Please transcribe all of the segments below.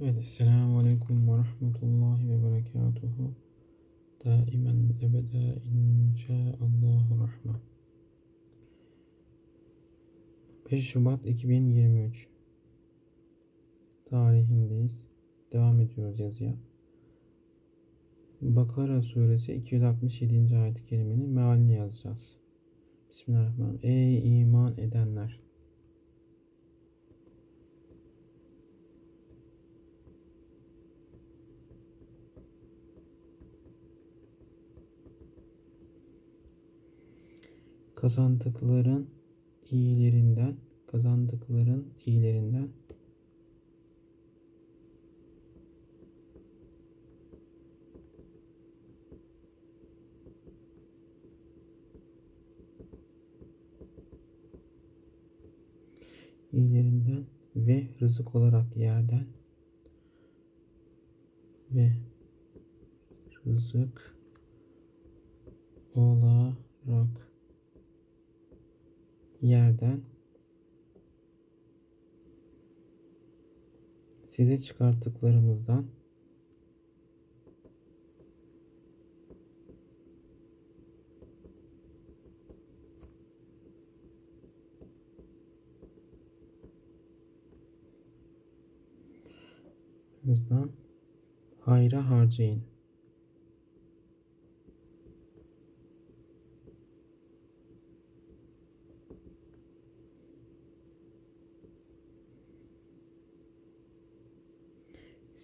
Evet, Esselamu Aleyküm ve Rahmetullahi ve Berekatuhu. Daimen ebede inşaallahu rahman. 5 Şubat 2023 tarihindeyiz. Devam ediyoruz yazıya. Bakara suresi 267. ayet-i kerimenin mealini yazacağız. Bismillahirrahmanirrahim. Ey iman edenler! Kazandıkların iyilerinden kazandıkların iyilerinden. İyilerinden ve rızık olarak yerden ve rızık olarak yerden size çıkarttıklarımızdan hayra harcayın.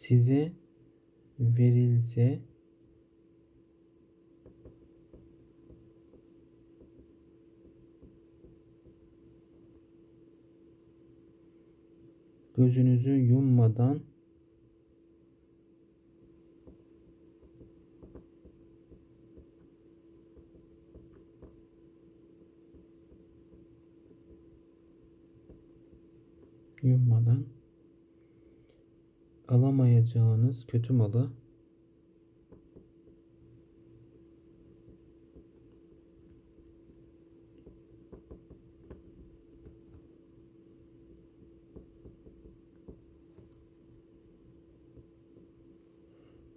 Size verilse gözünüzü yummadan yummadan alamayacağınız kötü malı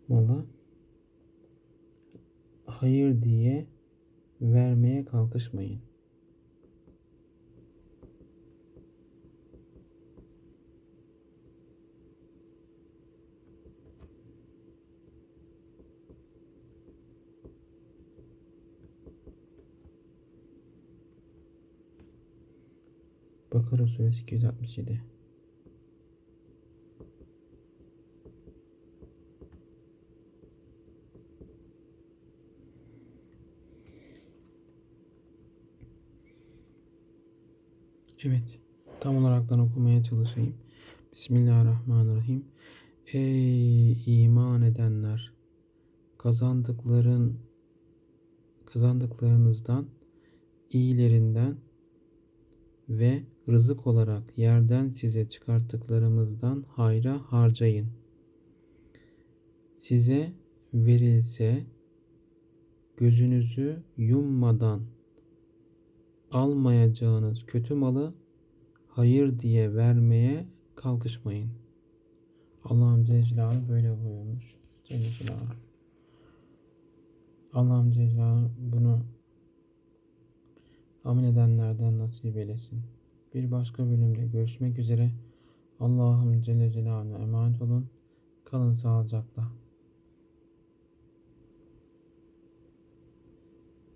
malı hayır diye vermeye kalkışmayın. Bakara suresi 267. Evet. Tam olaraktan okumaya çalışayım. Bismillahirrahmanirrahim. Ey iman edenler! Kazandıkların kazandıklarınızdan iyilerinden ve rızık olarak yerden size çıkarttıklarımızdan hayra harcayın. Size verilse gözünüzü yummadan almayacağınız kötü malı hayır diye vermeye kalkışmayın. Allah'ım Celle böyle buyurmuş. Celle. Allah'ım Celle bunu amin edenlerden nasip eylesin. Bir başka bölümde görüşmek üzere. Allah'ım Celle Celaluhu'na emanet olun. Kalın sağlıcakla.